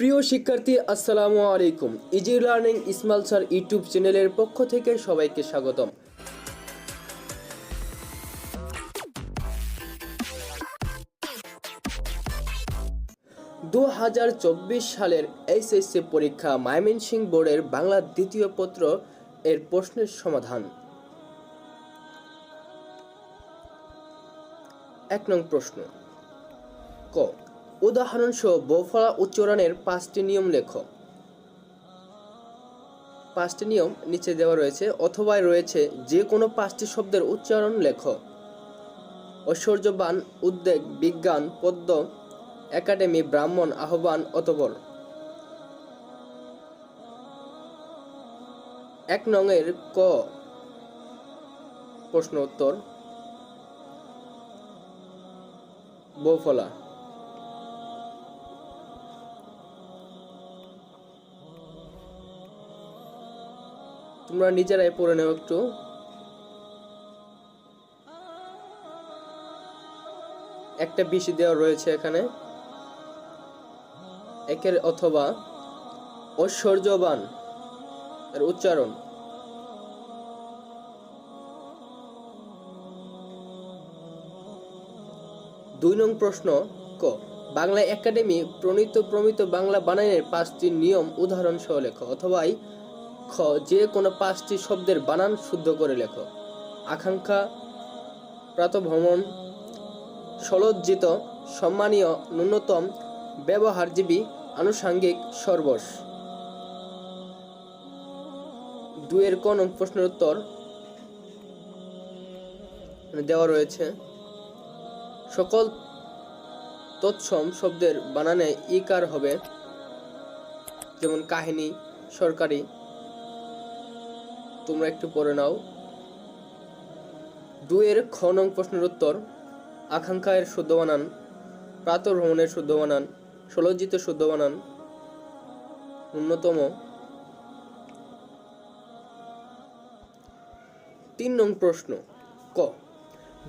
প্রিয় শিক্ষার্থী, আসসালামু আলাইকুম। Easy learning Ismail sir YouTube চ্যানেলের পক্ষ থেকে সবাইকে স্বাগতম। দু হাজার চব্বিশ সালের এইচএসসি পরীক্ষা ময়মনসিংহ বোর্ডের বাংলা দ্বিতীয় পত্র এর প্রশ্নের সমাধান। এক নং প্রশ্ন। ক উদাহরণসহ বহুফলা উচ্চারণের পাঁচটি নিয়ম লেখো। পাঁচটি নিয়ম নিচে দেওয়া রয়েছে অথবা রয়েছে যে কোনো পাঁচটি শব্দের উচ্চারণ লেখো। ঐশ্বর্যবান, উদ্বেগ, বিজ্ঞান, পদ্ম, একাডেমি, ব্রাহ্মণ, আহ্বান, অতবর। এক নঙের ক প্রশ্ন উত্তর বৌফলা তোমরা নিজেরাই পড়ে নেও একটু। একটা বিশি দেওয়া রয়েছে এখানে। একের অথবা। ঐশ্বর্যবান। এর উচ্চারণ। দুই নং প্রশ্ন ক। বাংলা একাডেমি প্রণীত প্রমিত বাংলা বানানের পাঁচটি নিয়ম উদাহরণ সহ লেখো। অথবা খ যে কোনো পাঁচটি শব্দের বানান শুদ্ধ করে লেখো। আকাঙ্ক্ষা, প্রাতভ্রমণ, সলজ্জিত, সম্মানীয়, ন্যূনতম, ব্যবহারজীবী, আনুষাঙ্গিক সর্বস দুয়ের কোন প্রশ্নের উত্তর দেওয়া রয়েছে? সকল তৎসম শব্দের বানানে ইকার হবে, যেমন কাহিনী, সরকারি তোমরা একটু পড়ে নাও। দুয়ের খ নং প্রশ্নের উত্তর, আকাঙ্ক্ষায়ের শুদ্ধ বানান প্রাতভ্রমণের শুদ্ধ বানান ষোলজিত শুদ্ধ বানান ন্যূনতম। তিন নং প্রশ্ন, ক,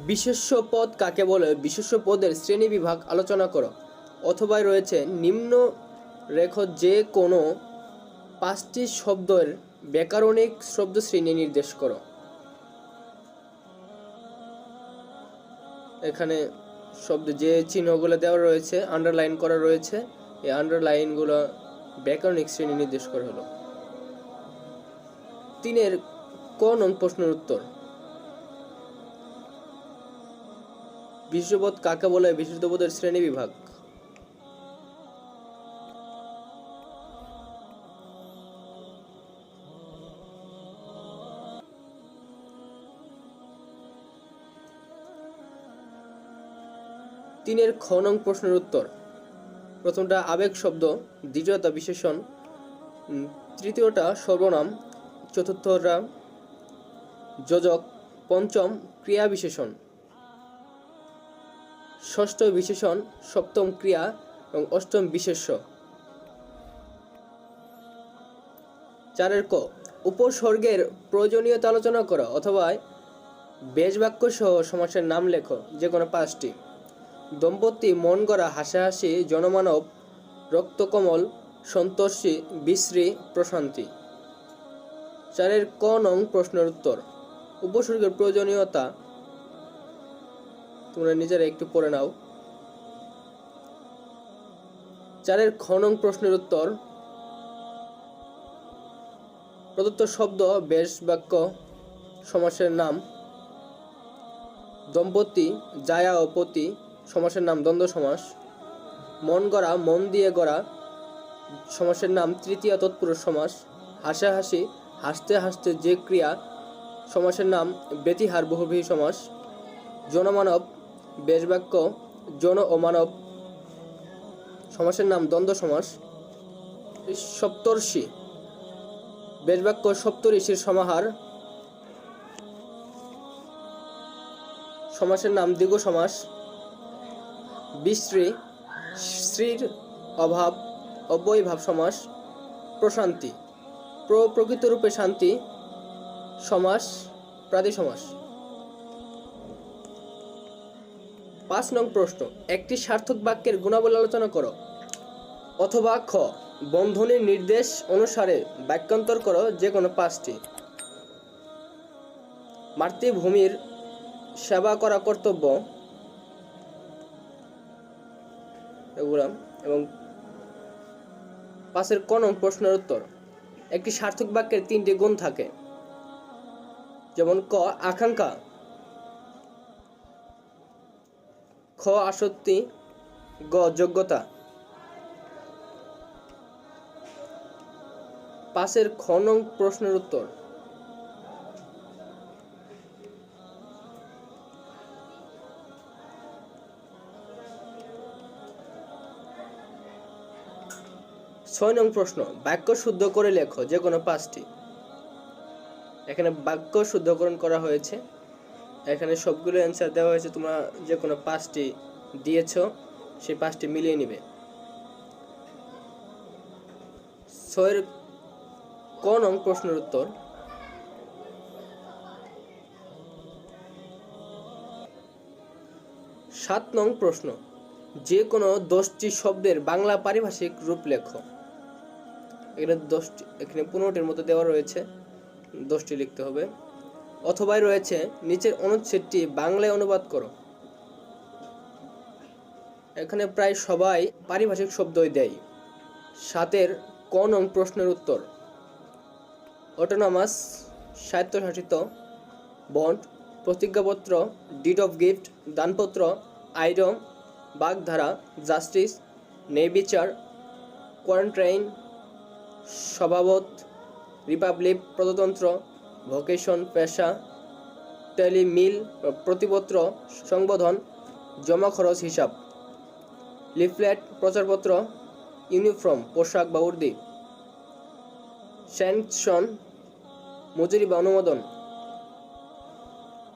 বিশেষ্য পদ কাকে বলে? বিশেষ্য পদের শ্রেণি বিভাগ আলোচনা করো। অথবা রয়েছে নিম্ন রেখ যে কোনো পাঁচটি শব্দের ব্যাকরণিক শব্দ শ্রেণি নির্দেশ করো। এখানে শব্দ যে চিহ্নগুলো দেওয়া রয়েছে আন্ডারলাইন করা রয়েছে, এই আন্ডারলাইনগুলো ব্যাকরণিক শ্রেণি নির্দেশ করা হলো। তিনের ক নং প্রশ্নের উত্তর। বিশ্ববোধ কাকে বলে বিশুদ্ধবোধের শ্রেণি বিভাগ? তিনের খ নং প্রশ্নের উত্তর। প্রথমটা আবেগ শব্দ, দ্বিতীয়টা বিশেষণ তৃতীয়টা সর্বনাম, চতুর্থটা যোজক, পঞ্চম ক্রিয়া বিশেষণ। ষষ্ঠ বিশেষণ, সপ্তম ক্রিয়া এবং অষ্টম বিশেষ্য। চারের ক, উপসর্গের প্রয়োজনীয়তা আলোচনা করো অথবা বেশ বাক্য সহ সমাসের নাম লেখো যে কোনো পাঁচটি। দম্পতি মন গড়া হাসাহাসি, জনমানব, রক্তকমল, সন্তোষী, বিশ্রী, প্রশান্তি। চারের ক নং প্রশ্নের উত্তর। উপসর্গের প্রয়োজনীয়তা তোমরা নিজেরা একটু পড়ে নাও। চারের খ নং প্রশ্নের উত্তর। প্রদত্ত শব্দ, বেশ, বাক্য, সমাসের নাম। দম্পতি, জায়া ও পতি সমাসের নাম দ্বন্দ্ব সমাস। মন গড়া, মন দিয়ে গড়া। সমাসের নাম তৃতীয় তৎপুরুষ সমাস। হাসাহাসি হাসতে হাসতে যে ক্রিয়া। সমাসের নাম ব্যতিহার বহুব্রীহি সমাস। জনমানব বেশবাক্য জন ও মানব। সমাসের নাম দ্বন্দ্ব সমাস। সপ্তর্ষি। বেশবাক্য সপ্তঋষির সমাহার। সমাসের নাম দ্বিগু সমাস। বিশ্রী শ্রীর অভাব অব্যয়ভাব সমাস প্রশান্তি, প্র, প্রকৃতরূপে শান্তি, সমাস প্রাদি সমাস পাঁচ নং প্রশ্ন, একটি সার্থক বাক্যের গুণাবলী আলোচনা করো, অথবা খ, বন্ধনের নির্দেশ অনুসারে বাক্যান্তর করো যে কোনো পাঁচটি। মাতৃভূমির সেবা করা কর্তব্য এগুলা এবং পাশের কোন প্রশ্নের উত্তর। একটি সার্থক বাক্যের তিনটি গুণ থাকে, যেমন ক, আকাঙ্ক্ষা, খ, আসক্তি, গ, যোগ্যতা। পাশের খ নং প্রশ্নের উত্তর ছয় নং প্রশ্ন, বাক্য শুদ্ধ করে লেখো, যে কোনো পাঁচটি। এখানে বাক্য শুদ্ধকরণ করা হয়েছে। এখানে সবগুলো অ্যান্সার দেওয়া হয়েছে, তোমরা যে কোনো পাঁচটি দিয়েছ, সেই পাঁচটি মিলিয়ে নিবে। ছয়ের ক নং প্রশ্নের উত্তর। সাত নং প্রশ্ন, যে কোনো দশটি শব্দের বাংলা পারিভাষিক রূপ লেখো। এখানে দশটি, এখানে পনেরোটির মতো দেওয়া রয়েছে, দশটি লিখতে হবে। অথবাই রয়েছে, নিচের অনুচ্ছেদটি বাংলায় অনুবাদ করো। এখানে প্রায় সবাই পারিভাষিক শব্দই দেয়। সাতের ক নং প্রশ্নের উত্তর। অটোনমাস, স্বায়ত্তশাসিত, বন্ড, প্রতিজ্ঞাপত্র ডিড অফ গিফট, দানপত্র আইরম বাগধারা, জাস্টিস ন্যায়বিচার কোয়ারেন্টাইন স্বভাবত রিপাবলিক প্রজাতন্ত্র, ভোকেশন, পেশা, টেলিমিল প্রতিপত্র, সংবোধন জমা খরচ হিসাব, লিফলেট, প্রচারপত্র, ইউনিফর্ম, পোশাক বা উর্দি, স্যাংশন, মজুরি বা অনুমোদন,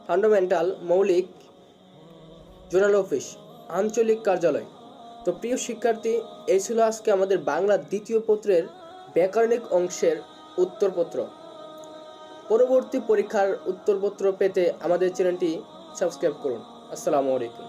ফান্ডামেন্টাল, মৌলিক জোনাল অফিস, আঞ্চলিক কার্যালয়। তো প্রিয় শিক্ষার্থী, এই ছিল আজকে আমাদের বাংলা দ্বিতীয় পত্রের ব্যাকরণিক অংশের উত্তরপত্র। পরবর্তী পরীক্ষার উত্তরপত্র পেতে আমাদের চ্যানেলটি সাবস্ক্রাইব করুন। আসসালামু আলাইকুম।